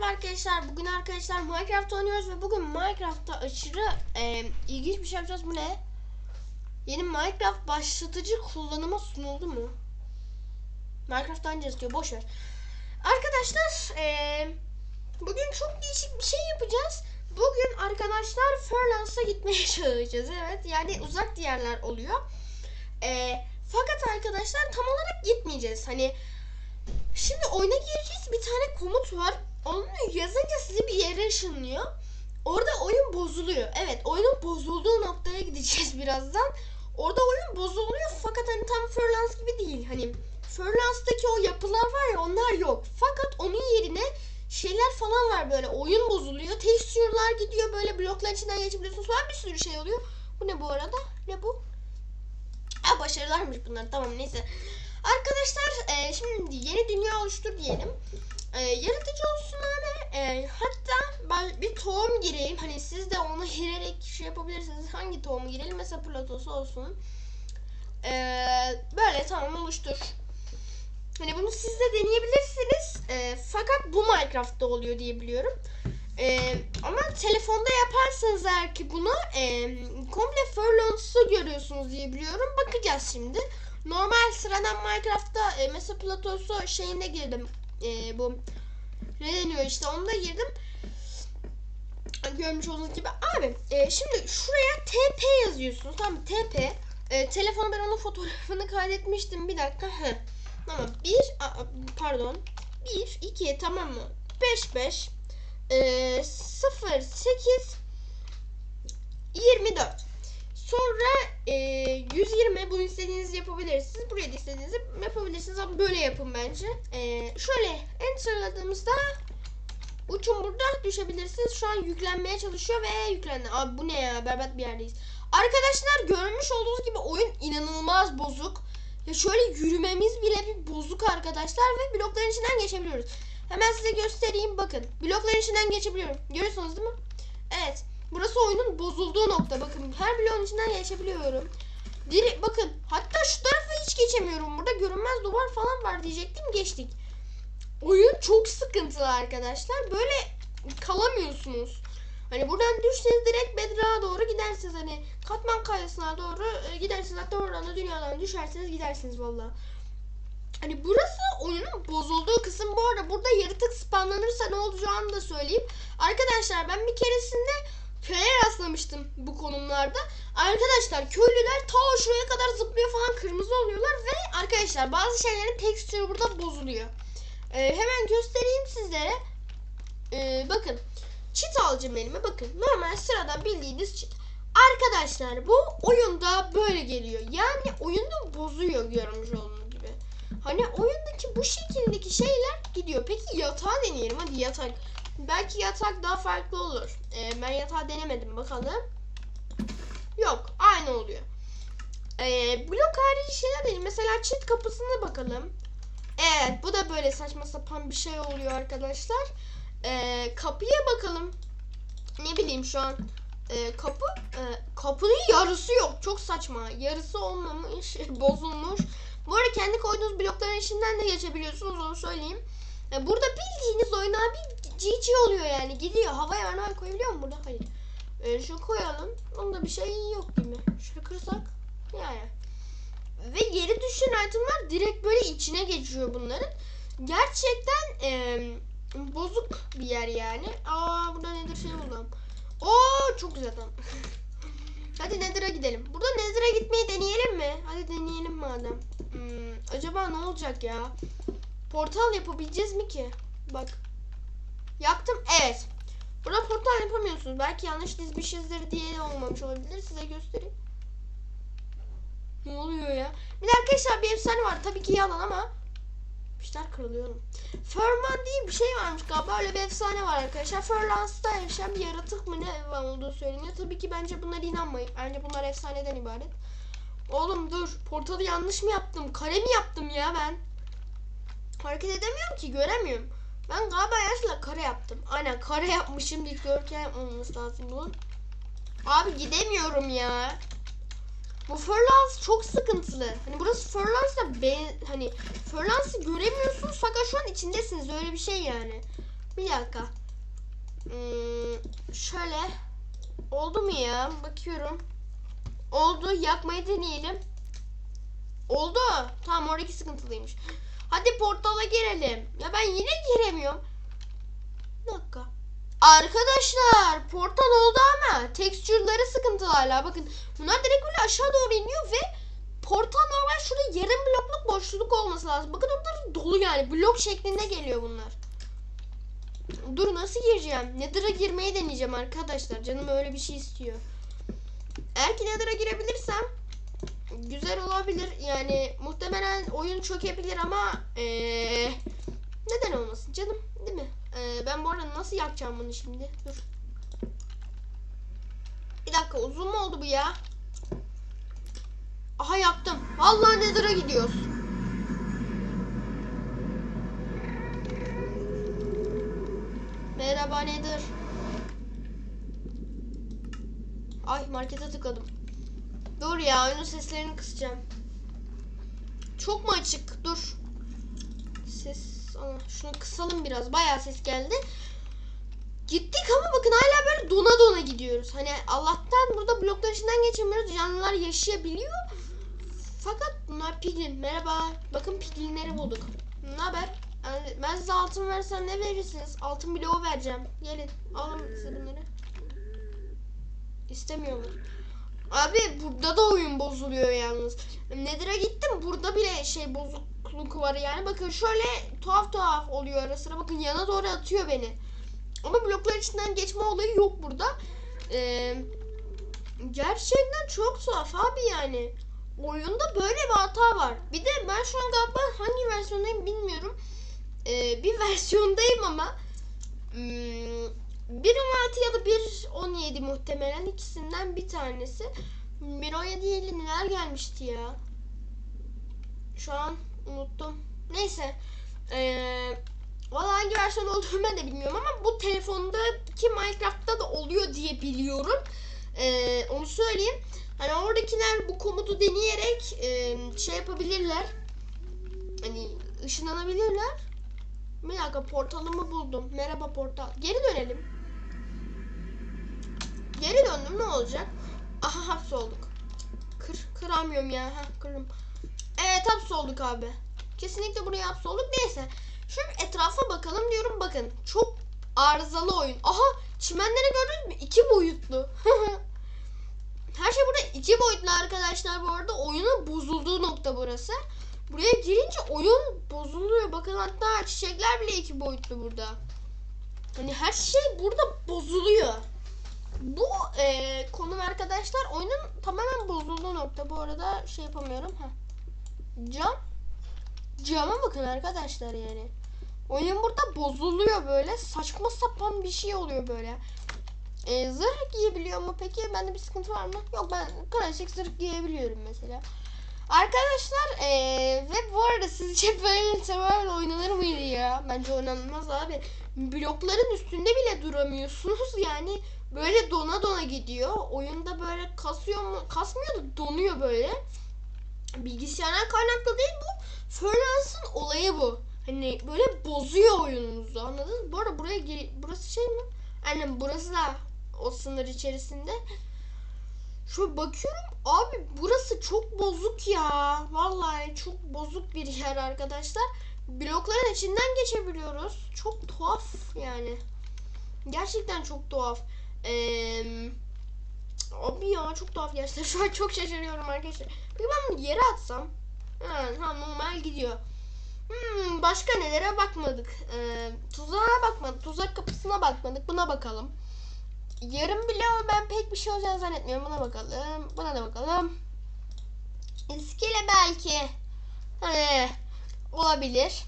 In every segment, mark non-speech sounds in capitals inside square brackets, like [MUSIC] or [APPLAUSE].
merhaba arkadaşlar. Bugün arkadaşlar Minecraft oynuyoruz ve bugün Minecraft'ta aşırı e, ilginç bir şey yapacağız. Bu ne? Yeni Minecraft başlatıcı kullanıma sunuldu mu? Minecraft oynayacağız diyor. Boş ver. Arkadaşlar e, bugün çok değişik bir şey yapacağız. Bugün arkadaşlar Furlance'a gitmeye [LAUGHS] çalışacağız. Evet yani uzak diyarlar oluyor. E, fakat arkadaşlar tam olarak gitmeyeceğiz. Hani Şimdi oyuna gireceğiz. Bir tane komut var. Onu yazınca sizi bir yere ışınlıyor. Orada oyun bozuluyor. Evet oyunun bozulduğu noktaya gideceğiz [LAUGHS] birazdan. Orada oyun bozuluyor fakat hani tam Furlance gibi değil. Hani Furlance'daki o yapılar var ya onlar yok. Fakat onun yerine şeyler falan var böyle. Oyun bozuluyor. Texture'lar gidiyor böyle blokların içinden geçebiliyorsunuz falan bir sürü şey oluyor. Bu ne bu arada? Ne bu? Ha başarılarmış bunlar. Tamam neyse. Arkadaşlar e, şimdi yeni dünya oluştur diyelim. E, yaratıcı olsun abi. E, hatta ben bir tohum gireyim. Hani siz de onu girerek şey yapabilirsiniz. Hangi tohumu girelim? Mesela platosu olsun. E, böyle tamam oluştur. Hani bunu siz de deneyebilirsiniz. E, fakat bu Minecraft'ta oluyor diye biliyorum. E, ama telefonda yaparsanız eğer ki bunu e, komple Furlance'ı görüyorsunuz diye biliyorum. Bakacağız şimdi. Normal sıradan Minecraft'ta e, mesela platosu şeyine girdim. E, bu ne deniyor işte onu da girdim. Görmüş olduğunuz gibi. Abi e, şimdi şuraya TP yazıyorsunuz. Tamam? TP. E, telefonu ben onun fotoğrafını kaydetmiştim. Bir dakika. Heh. Tamam. Bir a, pardon. Bir, iki tamam mı? Beş, beş. E, sıfır, sekiz. 24. Sonra e, 120 bunu istediğinizi yapabilirsiniz. Buraya da istediğinizi yapabilirsiniz ama böyle yapın bence. E, şöyle enterladığımızda uçun burada düşebilirsiniz. Şu an yüklenmeye çalışıyor ve yüklendi. Abi bu ne ya berbat bir yerdeyiz. Arkadaşlar görmüş olduğunuz gibi oyun inanılmaz bozuk. Ya şöyle yürümemiz bile bir bozuk arkadaşlar ve blokların içinden geçebiliyoruz. Hemen size göstereyim bakın. Blokların içinden geçebiliyorum. Görüyorsunuz değil mi? Evet. Burası oyunun bozulduğu nokta. Bakın her bloğun içinden geçebiliyorum. Diri, bakın hatta şu tarafa hiç geçemiyorum. Burada görünmez duvar falan var diyecektim. Geçtik. Oyun çok sıkıntılı arkadaşlar. Böyle kalamıyorsunuz. Hani buradan düşseniz direkt bedroğa doğru gidersiniz. Hani katman kayasına doğru e, gidersiniz. Hatta oradan da dünyadan düşerseniz gidersiniz valla. Hani burası oyunun bozulduğu kısım. Bu arada burada yaratık spamlanırsa ne olacağını da söyleyeyim. Arkadaşlar ben bir keresinde köye rastlamıştım bu konumlarda. Arkadaşlar köylüler ta şuraya kadar zıplıyor falan kırmızı oluyorlar ve arkadaşlar bazı şeylerin tekstürü burada bozuluyor. Ee, hemen göstereyim sizlere. Ee, bakın çit alacağım elime bakın normal sıradan bildiğiniz çit. Arkadaşlar bu oyunda böyle geliyor. Yani oyunu bozuyor görmüş olduğunuz gibi. Hani oyundaki bu şekildeki şeyler gidiyor. Peki yatağı deneyelim hadi yatak. Belki yatak daha farklı olur. Ee, ben yatağı denemedim bakalım. Yok aynı oluyor. Ee, blok harici şeyler değil. Mesela çit kapısına bakalım. Evet bu da böyle saçma sapan bir şey oluyor arkadaşlar. Ee, kapıya bakalım. Ne bileyim şu an e, kapı e, kapının yarısı yok. Çok saçma. Yarısı olmamış, [LAUGHS] bozulmuş. Bu arada kendi koyduğunuz blokların içinden de geçebiliyorsunuz onu söyleyeyim. E, burada bildiğiniz oyun abi GG oluyor yani. Gidiyor. Havaya normal koyabiliyor mu burada? Hayır. E, şu koyalım. Onda bir şey yok gibi. Şöyle kırsak. Yani. Ve yeri düşen itemler direkt böyle içine geçiyor bunların. Gerçekten e, bozuk bir yer yani. Aa burada nedir şey buldum. Oo çok güzel tamam. [LAUGHS] Hadi Nether'a gidelim. Burada Nether'a gitmeyi deneyelim mi? Hadi deneyelim madem. Hmm, acaba ne olacak ya? Portal yapabileceğiz mi ki? Bak. Yaptım. Evet. Burada portal yapamıyorsunuz. Belki yanlış dizmişizdir diye olmamış olabilir. Size göstereyim. Ne oluyor ya? Bir de arkadaşlar bir efsane var. Tabii ki yalan ama işler kırılıyorum. Furman diye bir şey varmış galiba. Öyle bir efsane var arkadaşlar. Furlance'da yaşayan bir yaratık mı ne olduğu söyleniyor. Tabii ki bence bunlara inanmayın. Bence bunlar efsaneden ibaret. Oğlum dur. Portalı yanlış mı yaptım? Kare mi yaptım ya ben? Hareket edemiyorum ki. Göremiyorum. Ben galiba yanlışlıkla kare yaptım. Aynen kare yapmışım. Dikdörtgen yapmamız lazım bunun. Abi gidemiyorum ya. Bu Furlance çok sıkıntılı. Hani burası Furlance'da ben hani Furlance'ı göremiyorsunuz fakat şu an içindesiniz. Öyle bir şey yani. Bir dakika. Hmm, şöyle. Oldu mu ya? Bakıyorum. Oldu. Yakmayı deneyelim. Oldu. Tamam oradaki sıkıntılıymış. Hadi portala girelim. Ya ben yine giremiyorum. Bir dakika. Arkadaşlar portal oldu ama tekstürleri sıkıntılı hala. Bakın bunlar direkt böyle aşağı doğru iniyor ve portal normal şurada yarım blokluk boşluk olması lazım. Bakın onlar dolu yani. Blok şeklinde geliyor bunlar. Dur nasıl gireceğim? Nether'a girmeyi deneyeceğim arkadaşlar. Canım öyle bir şey istiyor. Eğer ki Nether'a girebilirsem güzel olabilir. Yani muhtemelen oyun çökebilir ama eee, neden olmasın canım değil mi? Eee, ben bu arada nasıl yapacağım bunu şimdi? Dur. Bir dakika uzun mu oldu bu ya? Aha yaptım. Vallahi Nether'a gidiyoruz. Merhaba Nether. Ay markete tıkladım. Dur ya oyunun seslerini kısacağım. Çok mu açık? Dur. Ses Aa, şunu kısalım biraz. Bayağı ses geldi. Gittik ama bakın hala böyle dona dona gidiyoruz. Hani Allah'tan burada bloklar içinden geçemiyoruz. Canlılar yaşayabiliyor. Fakat bunlar piglin. Merhaba. Bakın piglinleri bulduk. Ne haber? Yani ben size altın versem ne verirsiniz? Altın bloğu vereceğim. Gelin alın size bunları. İstemiyorlar. Abi burada da oyun bozuluyor yalnız. Nether'a gittim burada bile şey bozukluk var yani. Bakın şöyle tuhaf tuhaf oluyor ara sıra. Bakın yana doğru atıyor beni. Ama bloklar içinden geçme olayı yok burada. Ee, gerçekten çok tuhaf abi yani. Oyunda böyle bir hata var. Bir de ben şu an galiba hangi versiyondayım bilmiyorum. Ee, bir [LAUGHS] versiyondayım ama hmm, 1.16 ya da 1.17 muhtemelen ikisinden bir tanesi. 1.17 ile neler gelmişti ya? Şu an unuttum. Neyse. Ee, Valla hangi versiyon olduğunu ben de bilmiyorum ama bu telefondaki Minecraft'ta da oluyor diye biliyorum. Ee, onu söyleyeyim. Hani oradakiler bu komutu deneyerek e, şey yapabilirler. Hani ışınlanabilirler. Bir dakika portalımı buldum. Merhaba portal. Geri dönelim. Geri döndüm ne olacak? Aha hapsolduk. Kır, kıramıyorum ya. Ha, kırım. Evet hapsolduk abi. Kesinlikle buraya hapsolduk. Neyse. Şöyle etrafa bakalım diyorum. Bakın çok arızalı oyun. Aha çimenleri gördünüz mü? İki boyutlu. [LAUGHS] Her şey burada iki boyutlu arkadaşlar bu arada. Oyunun bozulduğu nokta burası. Buraya girince oyun bozuluyor. Bakın hatta çiçekler bile iki boyutlu burada. Hani her şey burada bozuluyor. Bu e, konum arkadaşlar oyunun tamamen bozulduğu nokta. Bu arada şey yapamıyorum. Heh. Cam. Cama bakın arkadaşlar yani. Oyun burada bozuluyor böyle. Saçma sapan bir şey oluyor böyle. E, zırh giyebiliyor mu peki? Bende bir sıkıntı var mı? Yok ben klasik zırh giyebiliyorum mesela. Arkadaşlar eee, ve bu arada sizce böyle survival oynanır mıydı ya? Bence oynanmaz abi. Blokların üstünde bile duramıyorsunuz [LAUGHS] yani. Böyle dona dona gidiyor. Oyunda böyle kasıyor mu? Kasmıyor da donuyor böyle. Bilgisayardan kaynaklı değil bu. Furnace'ın olayı bu. Hani böyle bozuyor oyununuzu anladınız mı? Bu arada buraya gir- burası şey mi? Aynen burası da o sınır içerisinde. Şöyle bakıyorum abi burası çok bozuk ya. Vallahi çok bozuk bir yer arkadaşlar. Blokların içinden geçebiliyoruz. Çok tuhaf yani. Gerçekten çok tuhaf. Ee, abi ya çok tuhaf gerçekten. [LAUGHS] Şu an çok şaşırıyorum arkadaşlar. Peki ben bunu yere atsam? Ha normal gidiyor. Hmm, başka nelere bakmadık. Ee, tuzağa bakmadık. Tuzak kapısına bakmadık. Buna bakalım. Yarım bile ama ben pek bir şey olacağını zannetmiyorum. Buna bakalım. Buna da bakalım. İskele belki. Hani olabilir.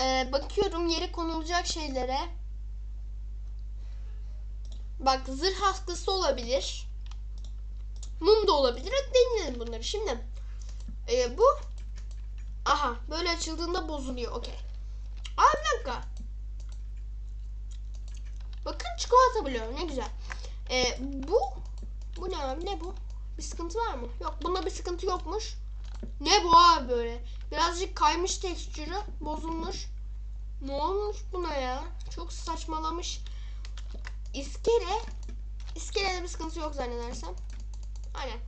Ee, bakıyorum yere konulacak şeylere. Bak zırh hastası olabilir. Mum da olabilir. Hadi deneyelim bunları. Şimdi ee, bu aha böyle açıldığında bozuluyor. Okey. Aa bir dakika. Bakın çikolata bloğu ne güzel. Ee, bu bu ne abi ne bu? Bir sıkıntı var mı? Yok bunda bir sıkıntı yokmuş. Ne bu abi böyle? Birazcık kaymış tekstürü bozulmuş. Ne olmuş buna ya? Çok saçmalamış. İskele. İskelede bir sıkıntı yok zannedersem. Aynen.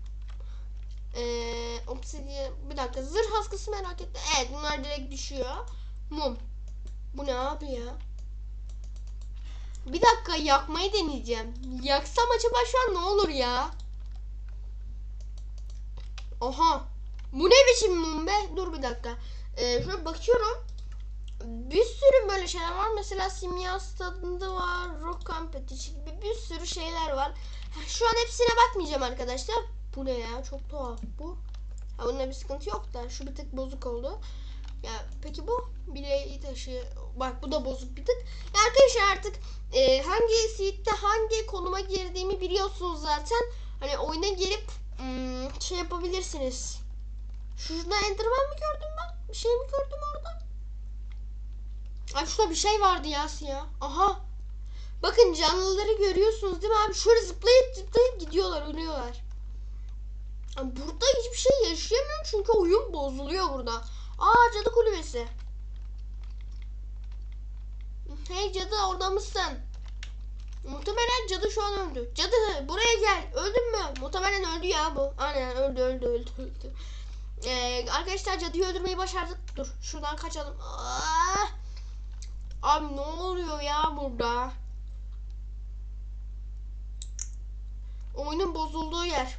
Ee, obsidian. Bir dakika. Zırh askısı merak etti. Evet bunlar direkt düşüyor. Mum. Bu ne abi ya? Bir dakika yakmayı deneyeceğim. Yaksam acaba şu an ne olur ya? Oha. Bu ne biçim mum be? Dur bir dakika. Ee, şöyle bakıyorum. Bir sürü böyle şeyler var. Mesela simya stadında var. Rock competition gibi bir sürü şeyler var. Şu an hepsine bakmayacağım arkadaşlar. Bu ne ya? Çok tuhaf bu. Ha, bunda bir sıkıntı yok da. Şu bir tık bozuk oldu. Ya peki bu bileği taşı. Bak bu da bozuk bir tık. Ya arkadaşlar artık e, hangi seed'de hangi konuma girdiğimi biliyorsunuz zaten. Hani oyuna girip hmm, şey yapabilirsiniz. Şurada Enderman mi gördüm ben? Bir şey mi gördüm orada? Ay şurada bir şey vardı ya siyah. Aha. Bakın canlıları görüyorsunuz değil mi abi? Şöyle zıplayıp zıplayıp gidiyorlar, ölüyorlar. Burada hiçbir şey yaşayamıyorum çünkü oyun bozuluyor burada. Aa cadı kulübesi. Hey cadı orada mısın? Muhtemelen cadı şu an öldü. Cadı buraya gel. Öldün mü? Muhtemelen öldü ya bu. Aynen öldü öldü öldü öldü. Ee, arkadaşlar cadıyı öldürmeyi başardık. Dur şuradan kaçalım. Aa! Abi ne oluyor ya burada? Oyunun bozulduğu yer.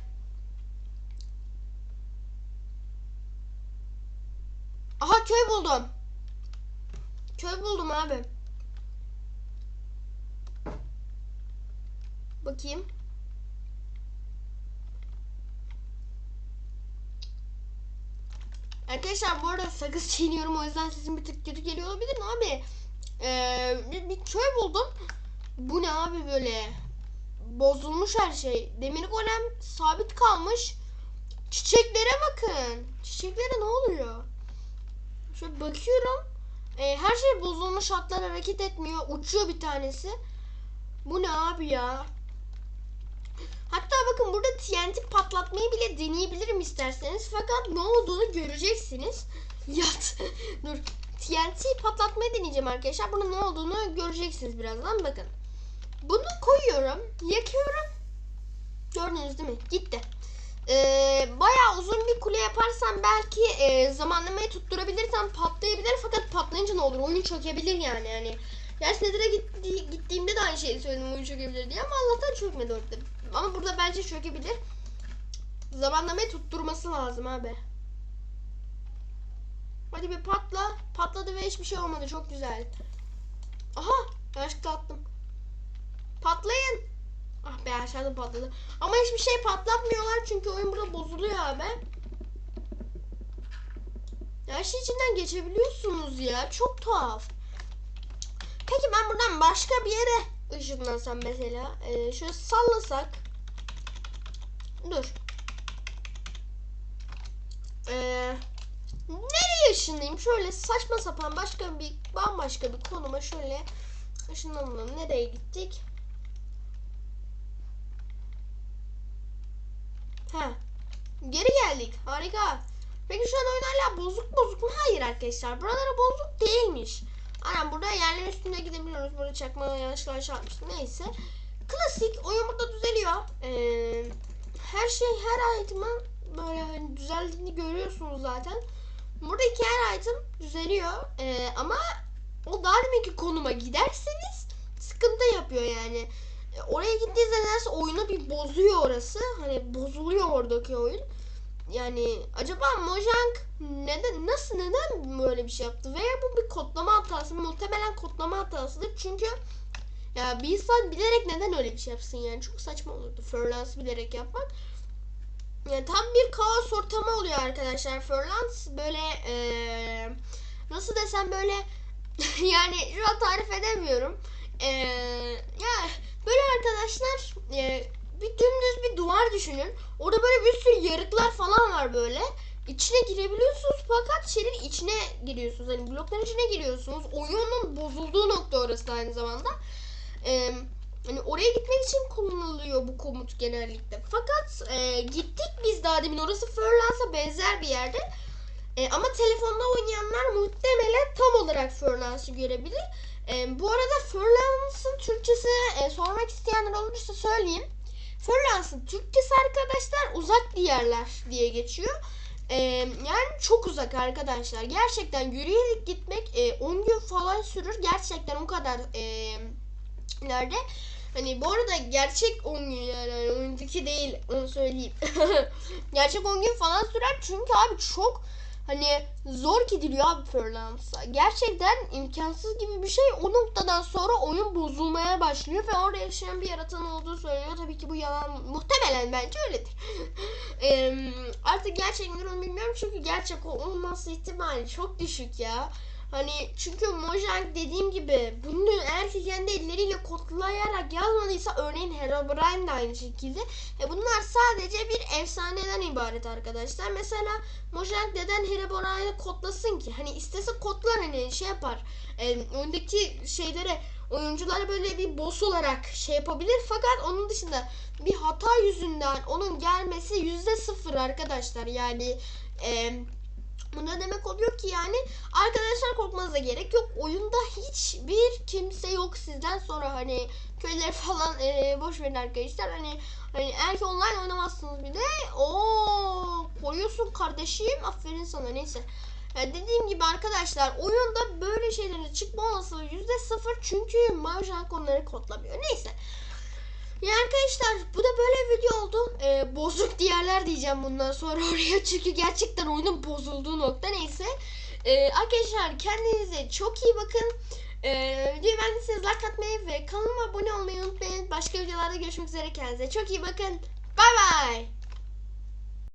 Köy buldum. Köy buldum abi. Bakayım. Arkadaşlar bu arada sakız çiğniyorum o yüzden sesim bir tık kötü geliyor olabilir mi abi? Ee, bir, bir köy buldum. Bu ne abi böyle? Bozulmuş her şey. Demir golem sabit kalmış. Çiçeklere bakın. Çiçeklere ne oluyor? Şöyle bakıyorum. Ee, her şey bozulmuş. Atlar hareket etmiyor. Uçuyor bir tanesi. Bu ne abi ya? Hatta bakın burada TNT patlatmayı bile deneyebilirim isterseniz. Fakat ne olduğunu göreceksiniz. [LAUGHS] Yat. [LAUGHS] Dur. TNT patlatmayı deneyeceğim arkadaşlar. Bunun ne olduğunu göreceksiniz birazdan. Bakın. Bunu koyuyorum. Yakıyorum. Gördünüz değil mi? Gitti. Ee, bayağı uzun bir kule yaparsam belki e, zamanlamayı tutturabilirsem patlayabilir. Fakat patlayınca ne olur? Oyun çökebilir yani. yani Gerçi Nether'a gitti, gittiğimde de aynı şeyi söyledim oyun çökebilir diye ama Allah'tan çökmedi orada. Ama burada bence çökebilir. Zamanlamayı tutturması lazım abi. Hadi bir patla. Patladı ve hiçbir şey olmadı. Çok güzel. Aha! Yanlışlıkla attım. Patlayın. Ah be aşağıda patladı. Ama hiçbir şey patlatmıyorlar çünkü oyun burada bozuluyor abi. Her şey içinden geçebiliyorsunuz ya. Çok tuhaf. Peki ben buradan başka bir yere ışınlansam mesela. Ee, şöyle sallasak. Dur. Ee, nereye ışınlayayım? Şöyle saçma sapan başka bir bambaşka bir konuma şöyle ışınlanalım. Nereye gittik? Ha. Geri geldik. Harika. Peki şu an oyun hala bozuk bozuk mu? Hayır arkadaşlar. Buraları bozuk değilmiş. Aynen burada yerlerin üstünde gidebiliyoruz. Burada çakma yanlışlıkla çarpmıştım. Neyse. Klasik. Oyun burada düzeliyor. Ee, her şey her item'ın böyle hani düzeldiğini görüyorsunuz zaten. Buradaki her item düzeliyor. Ee, ama o daha deminki konuma giderseniz sıkıntı yapıyor yani. E, Oraya gittiğinizde nedense oyunu bir bozuyor orası. Hani bozuluyor oradaki oyun. Yani acaba Mojang neden nasıl neden böyle bir şey yaptı? Veya bu bir kodlama hatası? Muhtemelen kodlama hatasıdır. Çünkü ya bir insan bilerek neden öyle bir şey yapsın yani çok saçma olurdu. Furlance bilerek yapmak. Yani tam bir kaos ortamı oluyor arkadaşlar. Furlance böyle eee, nasıl desem böyle [LAUGHS] yani şu an tarif edemiyorum. Eee ya böyle arkadaşlar eee, bir dümdüz bir duvar düşünün. Orada böyle bir sürü yarıklar falan var böyle. İçine girebiliyorsunuz fakat şeyin içine giriyorsunuz. Hani blokların içine giriyorsunuz. Oyunun bozulduğu nokta orası aynı zamanda. Ee, hani oraya gitmek için kullanılıyor bu komut genellikle. Fakat e, gittik biz daha demin orası Furlance'a benzer bir yerde. E, ama telefonda oynayanlar muhtemelen tam olarak Furlance'ı görebilir. E, bu arada Furlance'ın Türkçesi e, sormak isteyenler olursa söyleyeyim. Furlance'ın Türkçesi arkadaşlar uzak diyarlar diye geçiyor. E, yani çok uzak arkadaşlar. Gerçekten yürüyerek gitmek e, 10 gün falan sürür. Gerçekten o kadar e, nerede? Hani bu arada gerçek 10 gün yani oyundaki değil onu söyleyeyim. [LAUGHS] gerçek 10 gün falan sürer çünkü abi çok hani zor gidiliyor abi Furlance'a. Gerçekten imkansız gibi bir şey. O noktadan sonra oyun bozulmaya başlıyor ve orada yaşayan bir yaratığın olduğu söyleniyor. Tabii ki bu yalan muhtemelen bence öyledir. [LAUGHS] Eee, artık gerçekten onu bilmiyorum çünkü gerçek olması ihtimali çok düşük ya. Hani çünkü Mojang dediğim gibi bunu eğer ki kendi elleriyle kodlayarak yazmadıysa örneğin Herobrine de aynı şekilde. E bunlar sadece bir efsaneden ibaret arkadaşlar. Mesela Mojang neden Herobrine'i kodlasın ki? Hani istese kodlar hani şey yapar. E, oyundaki şeylere oyunculara böyle bir boss olarak şey yapabilir. Fakat onun dışında bir hata yüzünden onun gelmesi yüzde sıfır arkadaşlar. Yani eee bu ne demek oluyor ki yani arkadaşlar korkmanıza gerek yok. Oyunda hiçbir kimse yok sizden sonra hani köyleri [LAUGHS] falan e, boş verin arkadaşlar. Hani hani eğer ki online oynamazsınız bir de o koruyorsun kardeşim aferin sana neyse. Yani dediğim gibi arkadaşlar oyunda böyle şeylerin çıkma olasılığı yüzde sıfır çünkü Mojang onları kodlamıyor. Neyse. Ya arkadaşlar bu da böyle video oldu. Ee, bozuk [LAUGHS] diğerler diyeceğim bundan sonra oraya [LAUGHS] çünkü gerçekten oyunun bozulduğu nokta neyse. Ee, arkadaşlar kendinize çok iyi bakın. Ee, beğendiyseniz like atmayı ve kanalıma abone olmayı unutmayın. Başka videolarda görüşmek üzere kendinize çok iyi bakın. Bay bay.